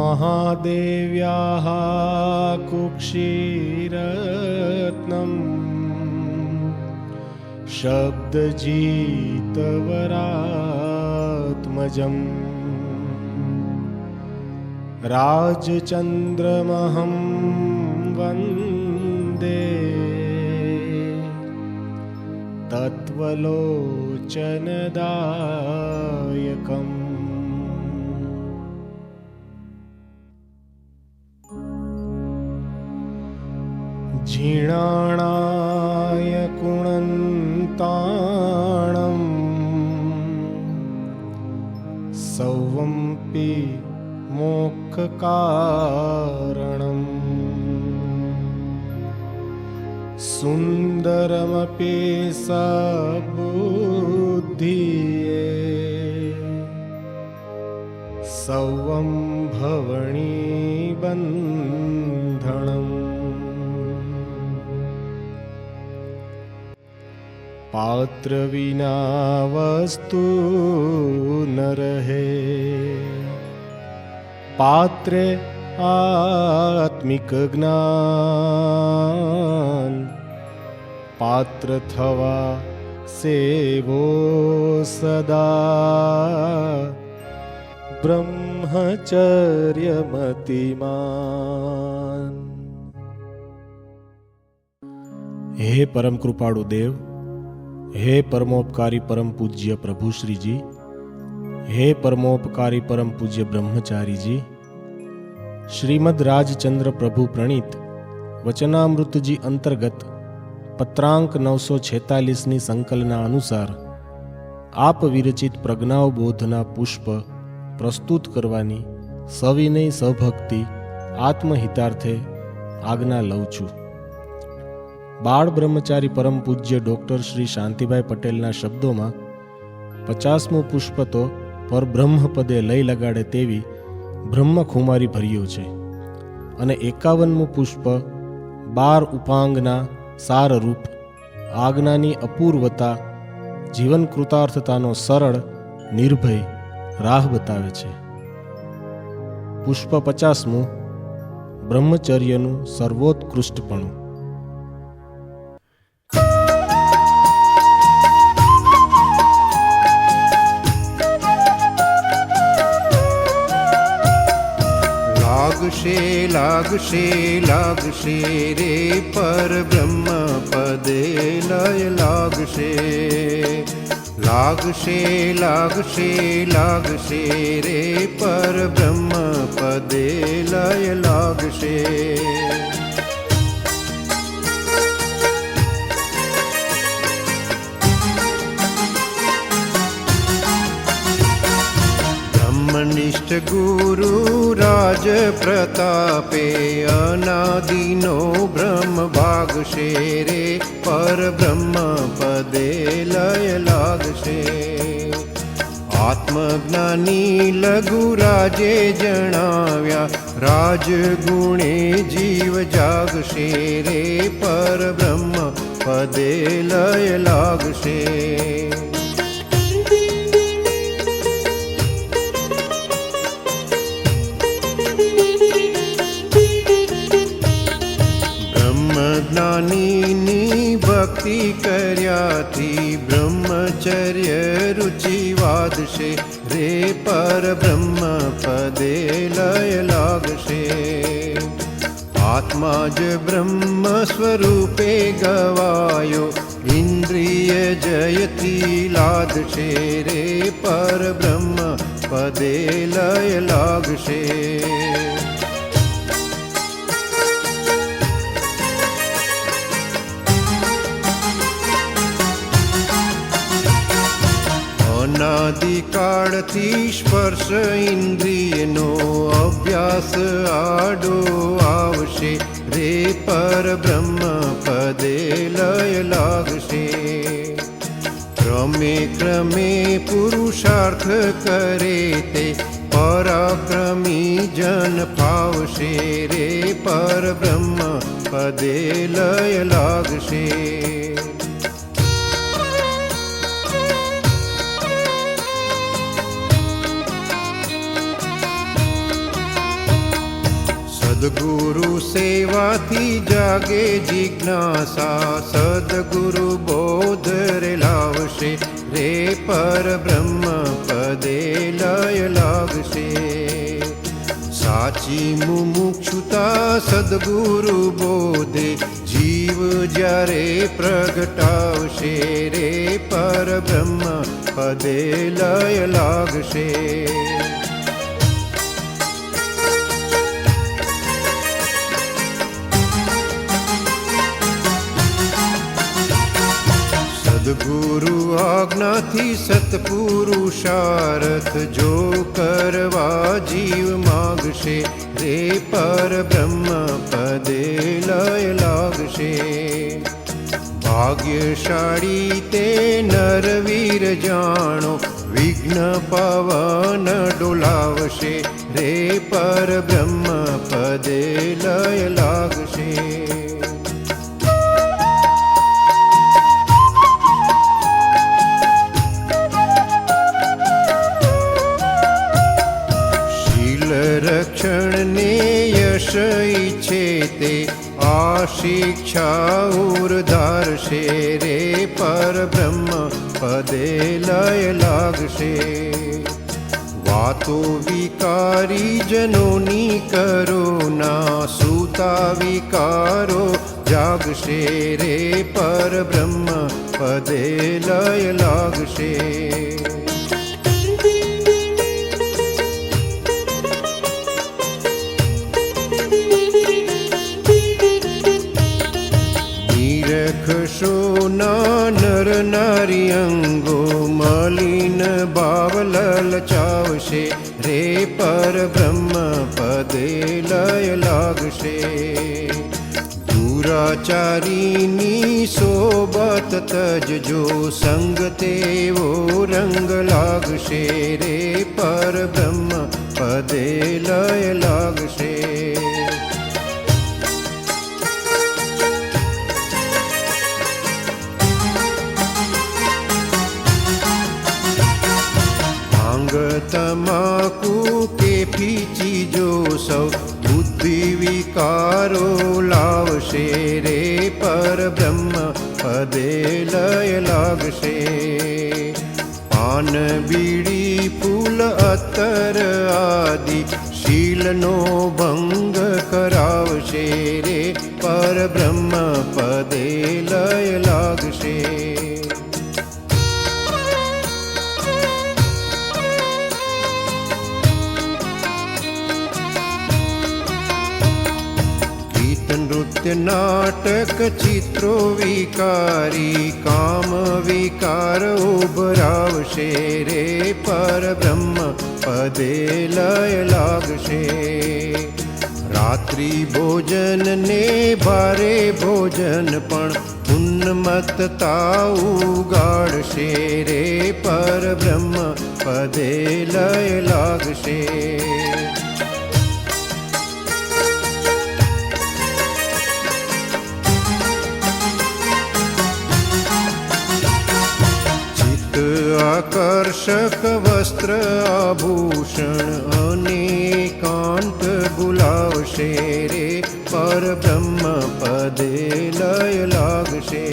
महादेव्याः कुक्षीरत्नम्। शब्दजीतवरात्मजम्। राजचन्द्रमहं वन्दे। तत्त्वलोचनदायकम् झिणाणाय कुणन्ताणम्। सौवम्पि मोक्षकारणम्। सुन्दरमपि सबुद्धिये सौवं भवणी પાત્ર વિના વસ્તુ ન રહે. પાત્રે આત્મિક જ્ઞાન, પાત્ર થવા સેવો સદા. બ્રહ્મચર્યમતિમાન. હે પરમ કૃપાળુ દેવ હે પરમોપકારી પરમ પૂજ્ય પ્રભુ શ્રીજી હે પરમોપકારી પરમ પૂજ્ય બ્રહ્મચારીજી, શ્રીમદ રાજચંદ્ર પ્રભુ પ્રણીત વચનામૃતજી અંતર્ગત પત્રાંક નવસો છેતાલીસની સંકલના અનુસાર આપ વિરચિત પ્રજ્ઞાવબોધના પુષ્પ પ્રસ્તુત કરવાની સવિનય સભક્તિ આત્મહિતાર્થે આજ્ઞા લઉં છું. બાળ બ્રહ્મચારી પરમ પૂજ્ય ડૉક્ટર શ્રી શાંતિભાઈ પટેલના શબ્દોમાં પચાસમું પુષ્પ તો પરબ્રહ્મ પદે લઈ લગાડે તેવી બ્રહ્મખુમારી ભર્યો છે. અને એકાવનમું પુષ્પ બાર ઉપાંગના સારરૂપ આજ્ઞાની અપૂર્વતા જીવન કૃતાર્થતાનો સરળ નિર્ભય રાહ બતાવે છે. પુષ્પ પચાસમું બ્રહ્મચર્યનું સર્વોત્કૃષ્ટપણું. લાગશે લાગશે લાગશે રે, પર બ્રહ્મ પદે લય લાગશે. લાગશે લાગશે લાગશે રે, પર બ્રહ્મ પદે લય લાગશે. બ્રહ્મનિષ્ઠ ગુરુ રાજ પ્રતાપે અનાદિનો બ્રહ્મ ભાગશે રે પર બ્રહ્મ પદે લય લાગશે. આત્મજ્ઞાની લઘુ રાજે જણાવ્યા, રાજગુણે જીવ જાગશે રે, પર બ્રહ્મ પદે લય લાગશે. ભક્તિ કર્યાથી બ્રહ્મચર્ય રુચિ વાદશે. રે પર બ્રહ્મ પદે લય લાગશે. આત્મા જ બ્રહ્મ સ્વરૂપે ગવાયો. ઇન્દ્રિય જયથી લાદશે. રે પર બ્રહ્મ પદે લય લાગશે. અનાદિકાળથી સ્પર્શ ઇન્દ્રિયનો અભ્યાસ આડો આવશે. રે પર બ્રહ્મ પદે લય લાગશે. ક્રમે ક્રમે પુરુષાર્થ કરે તે, પરાક્રમી જન પાવશે રે પર બ્રહ્મ પદે લય લાગશે. સદગુરુ સેવાથી જાગે જિજ્ઞાસા સદગુરુ બોધ રે લાવશે રે પર બ્રહ્મ પદે લય લાગશે સાચી મુમુક્ષુતા સદગુરુ બોધે જીવ જ્યારે પ્રગટાવશે રે પર બ્રહ્મ પદે લય લાગશે સદગુરુ આજ્ઞાથી સત્પુરુષાર્થ જો કરવા જીવ માગશે રે પર બ્રહ્મ પદે લય લાગશે. ભાગ્યશાળી તે નરવીર જાણો, વિઘ્ન પવન ડોલાવશે રે પર બ્રહ્મ પદે લય લાગશે આ શિક્ષા ઉર્ધારશે રે પર બ્રહ્મ પદે લય લાગશે. વાતો વિકારી જનોની કરો ના, સૂતા વિકારો જાગશે રે પર બ્રહ્મ પદે લય લાગશે. નર અંગો મલિન ભાવ લલચાવશે રે પર બ્રહ્મ પદે લય લાગશે. દુરાચારીની સોબત તજજો સંગ તેવો રંગ લાગશે. રે પર બ્રહ્મ પદે લય લાગશે. તમાકુ કે ફીચી જો સૌ બુદ્ધિ વિકારો લાવશે રે પર બ્રહ્મ પદે લય લાગશે પાન બીડી ફૂલ અત્તર આદિ શીલનો ભંગ કરાવશે રે પર બ્રહ્મ પદે લય લાગશે નૃત્ય નાટક ચિત્રો વિકારી, કામ વિકાર ઉભરાવશે રે પર બ્રહ્મ પદે લય લાગશે. રાત્રિ ભોજન ને ભારે ભોજન પણ ઉન્મતતા ઉગાડશે રે પર બ્રહ્મ પદે લય લાગશે. આકર્ષક વસ્ત્ર આભૂષણ અનેકાંત બોલાવશે રે પર બ્રહ્મ પદે લય લાગશે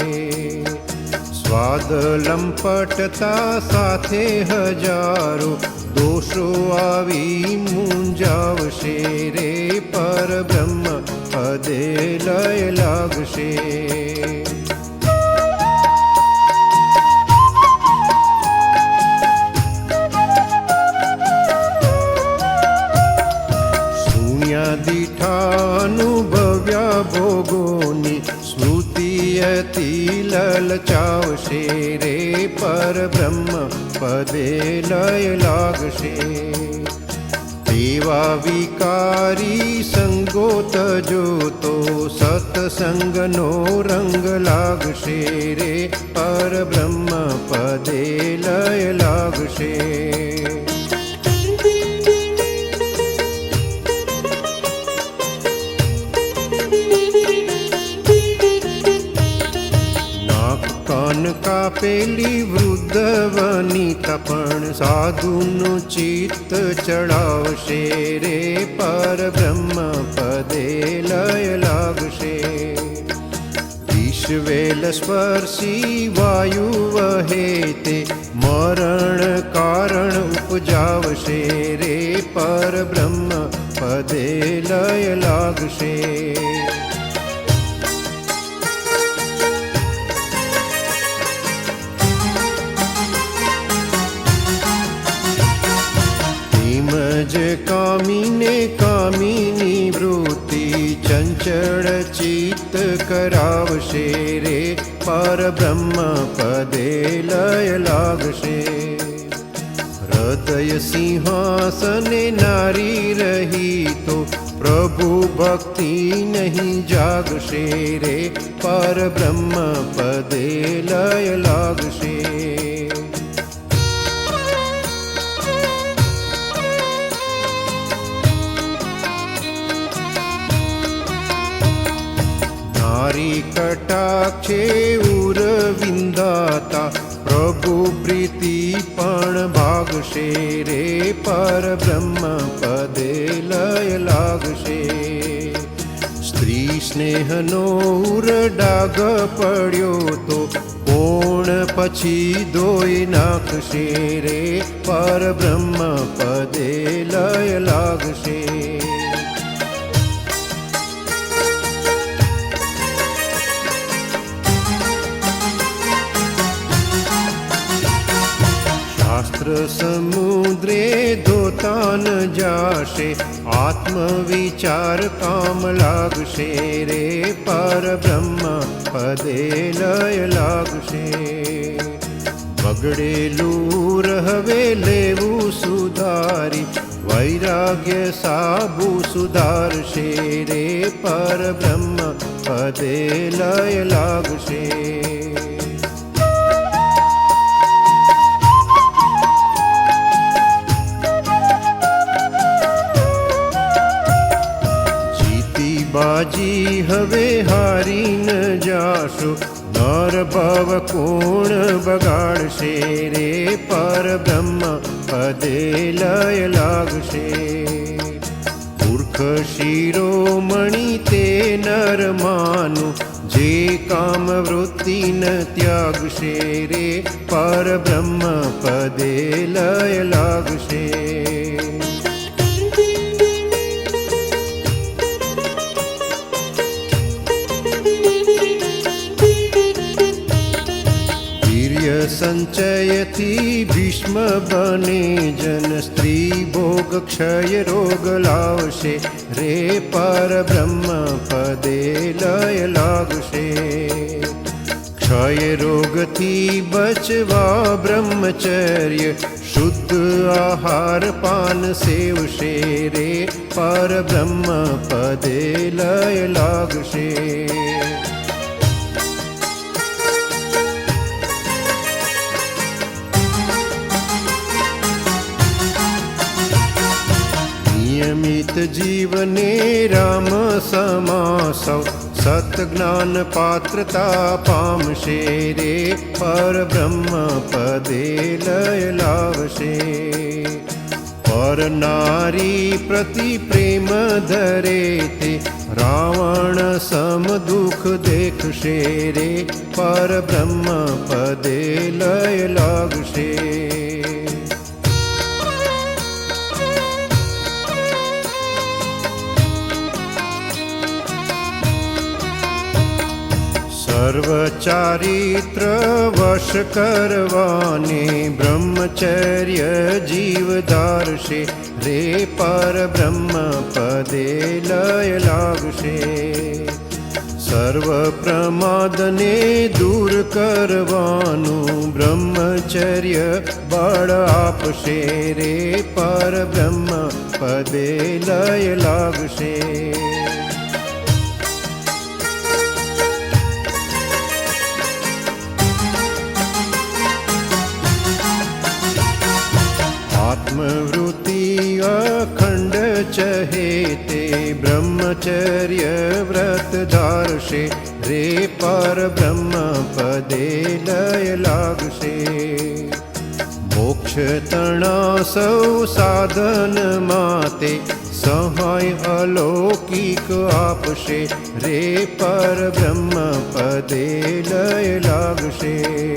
સ્વાદ લંપટતા સાથે હજારો દોષો આવી મૂંઝાવશે રે પર બ્રહ્મ પદે લય લાગશે ભોગોની સ્મૃતિ અતિ લલચાવશે રે પર બ્રહ્મ પદે લય લાગશે. દેવા વિકારી સંગોત જોતો સત્સંગનો રંગ લાગશે રે પર બ્રહ્મ પદે લય લાગશે. કાપેલી વૃદ્ધ વનિતા પણ પણ સાધુનું ચિત્ત ચડાવશે રે પર બ્રહ્મ પદે લય લાગશે. વિશ્વેલ સ્પર્શી વાયુ વહે તે મરણ કારણ ઉપજાવશે રે પર બ્રહ્મ પદે લય લાગશે. કરાવશે રે, પર બ્રહ્મ પદે લય લાગશે. હૃદય સિંહાસને નારી રહી તો પ્રભુ ભક્તિ નહીં જાગશે રે, પર બ્રહ્મ પદે લય લાગશે. નારી કટાક્ષે ઉર વિંદાતા પ્રભુ પ્રીતિ પણ ભાગશે રે પર બ્રહ્મ પદે લય લાગશે. સ્ત્રી સ્નેહનો ઉર ડાગ પડ્યો તો કોણ પછી ધોઈ નાખશે રે પર બ્રહ્મ પદે લય લાગશે. શાસ્ત્ર સમુદ્રે ધોતાન જાશે, આત્મવિચાર કામ લાગશે રે પર બ્રહ્મ પદે લય લાગશે. બગડેલું રહવે લેવું સુધારી, વૈરાગ્ય સાબુ સુધારશે રે પર બ્રહ્મ પદે લય લાગશે. બાજી હવે હારી ન જાશો. નર ભવ કોણ બગાડશે રે? પર બ્રહ્મ પદે લય લાગશે. મૂર્ખ શિરોમણી તે નર માનું. જે કામ વૃત્તિ ન ત્યાગશે રે? પર બ્રહ્મ પદે લય લાગશે. સંચયથી ભીષ્મ બને, જન સ્ત્રી ભોગ ક્ષય રોગ લાવશે. રે પર બ્રહ્મ પદે લય લાગશે. ક્ષય રોગથી બચવા બ્રહ્મચર્ય, શુદ્ધ આહાર પાન સેવશે. રે પર બ્રહ્મ પદે લય લાગશે. નિયમિત જીવને રામ સમાસવ સત જ્ઞાન પાત્રતા પામશે રે પર બ્રહ્મ પદે લય લાવશે પર નારી પ્રતિ પ્રેમ ધરે તે રાવણ સમ દુઃખ દેખશે રે પર બ્રહ્મ પદે લય લાગશે સર્વ ચારિત્ર વશ કરવાને બ્રહ્મચર્ય જીવ ધારશે રે પર બ્રહ્મ પદે લય લાગશે. સર્વ પ્રમાદને દૂર કરવાનું બ્રહ્મચર્ય બળ આપશે. રે પર બ્રહ્મ પદે લય લાગશે. બ્રહ્મચર્ય વ્રત ધારશે રે પર બ્રહ્મ પદે લય લાગશે મોક્ષ તણા સૌ સાધન માતે સહાય અલૌકિક આપશે રે પર બ્રહ્મ પદે લય લાગશે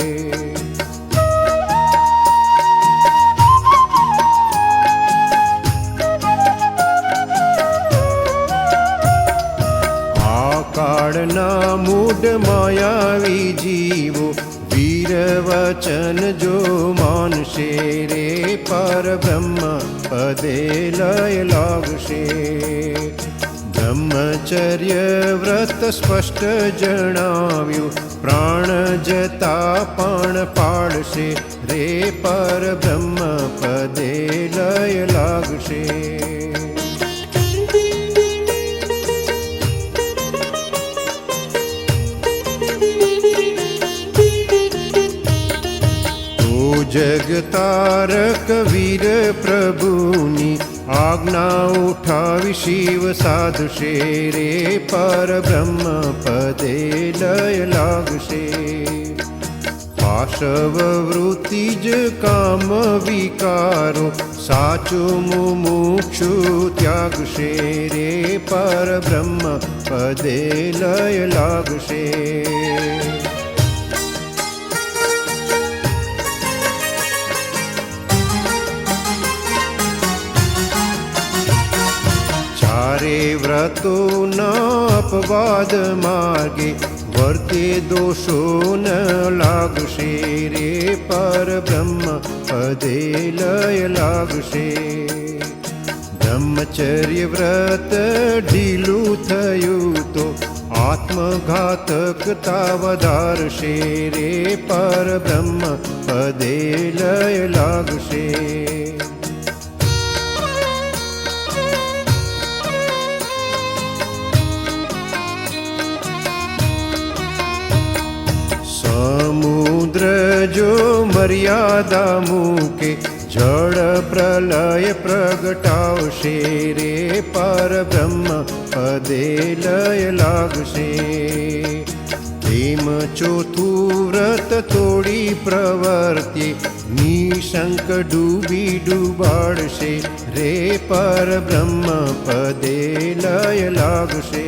કાળના મૂઢ માયાવી જીવો. વીર વચન જો માનશે રે, પર બ્રહ્મ પદે લય લાગશે. બ્રહ્મચર્ય વ્રત સ્પષ્ટ જણાવ્યું. પ્રાણ જતા પણ પાડશે રે, પર બ્રહ્મ પદે લય લાગશે. જગતારક વીર પ્રભુની આજ્ઞા ઉઠાવી શિવ સાધશે રે પર બ્રહ્મ પદે લય લાગશે પાશવ વૃત્તિ જ કામ વિકારો સાચું મુમુક્ષુ ત્યાગશે રે પર બ્રહ્મ પદે લય લાગશે વર્તે દોષો ન લાગશે રે, પર બ્રહ્મ પદે લય લાગશે. બ્રહ્મચર્ય વ્રત ઢીલું થયું તો આત્મઘાતકતા વધારશે રે, પર બ્રહ્મ પદે લય લાગશે. સમુદ્ર જો મર્યાદા મૂકે જળ પ્રલય પ્રગટાવશે રે પર બ્રહ્મ પદે લય લાગશે તેમ ચોથું વ્રત તોડી પ્રવર્તે નિશંક ડૂબી ડૂબાડશે રે પર બ્રહ્મ પદે લય લાગશે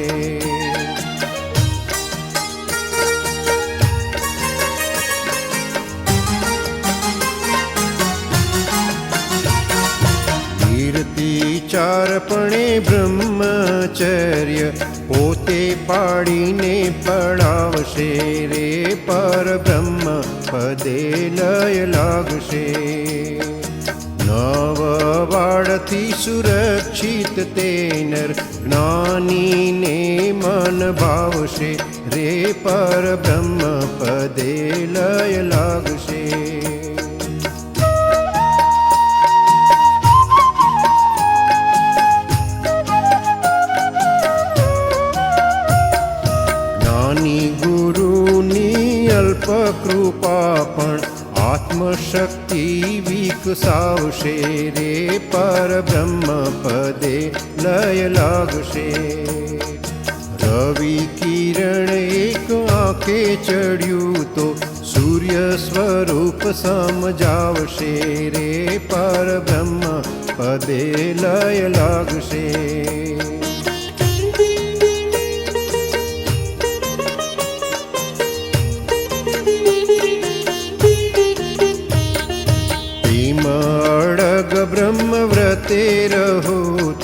ચારપણે બ્રહ્મચર્ય પોતે પાડીને પડાવશે રે પર બ્રહ્મ પદે લય લાગશે. નવ વાળથી સુરક્ષિત તે નર જ્ઞાનીને મન ભાવશે રે પર બ્રહ્મ પદે લય લાગશે. આત્મશક્તિ વિકસાવશે રે પર બ્રહ્મ પદે લય લાગશે રવિ કિરણ એક આંખે ચડ્યું તો સૂર્ય સ્વરૂપ સમજાવશે રે પર બ્રહ્મ પદે લય લાગશે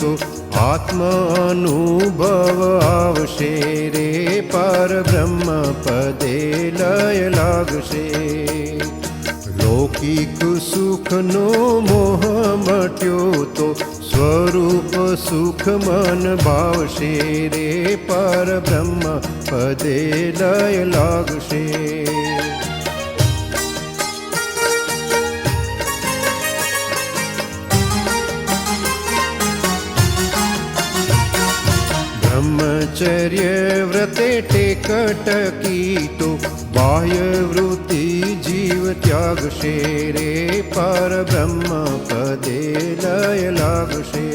તો આત્મ અનુભવ આવશે રે પર બ્રહ્મ પદે લય લાગશે. લૌકિક સુખનો મોહ મટ્યો તો સ્વરૂપ સુખ મન ભાવશે રે પર બ્રહ્મ પદે લય લાગશે. બ્રહ્મચર્ય વ્રતે ટેકટકી તો બાહ્ય વૃત્તિ જીવ ત્યાગશે રે, પર બ્રહ્મ પદે લય લાગશે.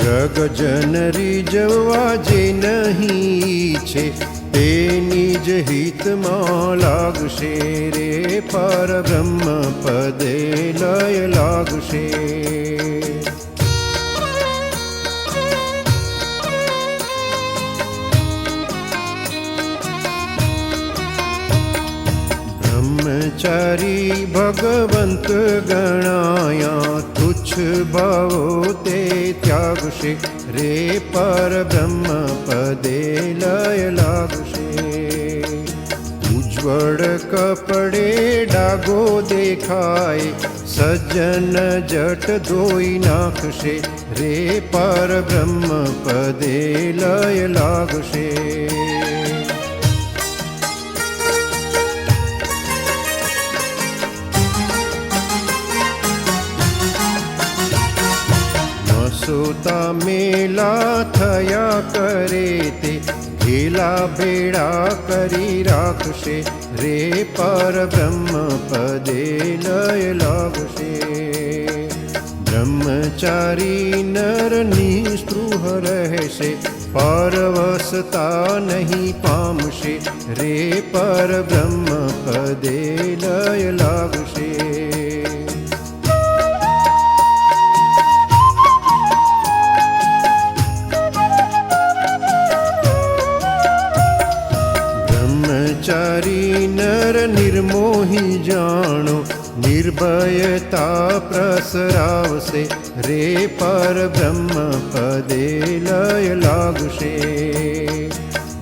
જગ જનરી જવા જે નહીં છે, તેની જ હિતમાં લાગશે રે, પર બ્રહ્મ પદે લય લાગશે. બ્રહ્મચારી ભગવંત ગણાયા, તુચ્છ ભાવો તે ત્યાગશે. રે પર બ્રહ્મ પદે લય લાગશે. ઉજ્જવળ કપડે ડાગો દેખાય, સજ્જન જટ ધોઈ નાખશે. રે પર બ્રહ્મ પદે લય લાગશે. મેલા થયા કરે તે ઘેલા ભેળા કરી રાખશે રે પર બ્રહ્મ પદે લય લાવશે બ્રહ્મચારી નર નિસ્પૃહ રહેશે પરવસતા નહીં પામશે રે પર બ્રહ્મ પદે લય લાગશે બ્રહ્મચારી નર નિર્મોહી જાણો નિર્ભયતા પ્રસરાવશે રે પર બ્રહ્મ પદે લય લાગશે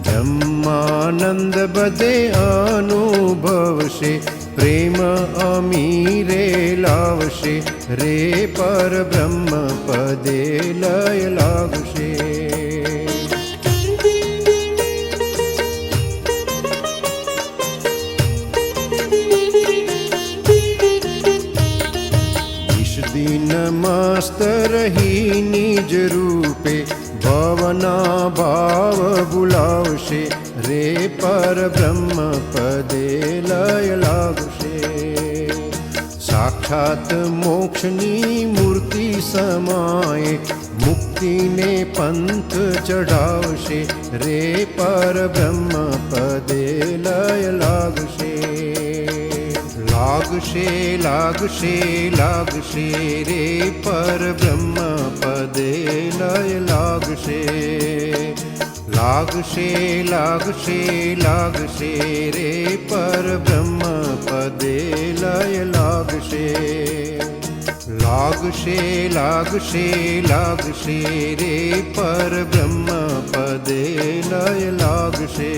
બ્રહ્માનંદ બધે અનુભવશે પ્રેમ અમીરે લાવશે રે પર બ્રહ્મ પદે લય લાગશે મસ્ત રહી રૂપે ભવના ભાવ બુલાવશે રે પર બ્રહ્મ પદે લય લાગશે. સાક્ષાત મોક્ષની મૂર્તિ સમાય મુક્તિને પંથ ચઢાવશે. રે પર બ્રહ્મ લાગશે લાગશે લાગશે રે, પર બ્રહ્મ પદે લય લાગશે. લાગશે લાગશે લાગશે રે, પર બ્રહ્મ પદે લય લાગશે. લાગશે લાગશે લાગશે રે, પર બ્રહ્મ પદે લય લાગશે.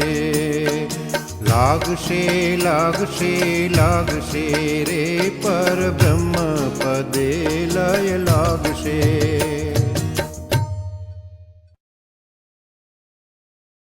લાગશે લાગશે લાગશે રે પર બ્રહ્મ પદે લય લાગશે.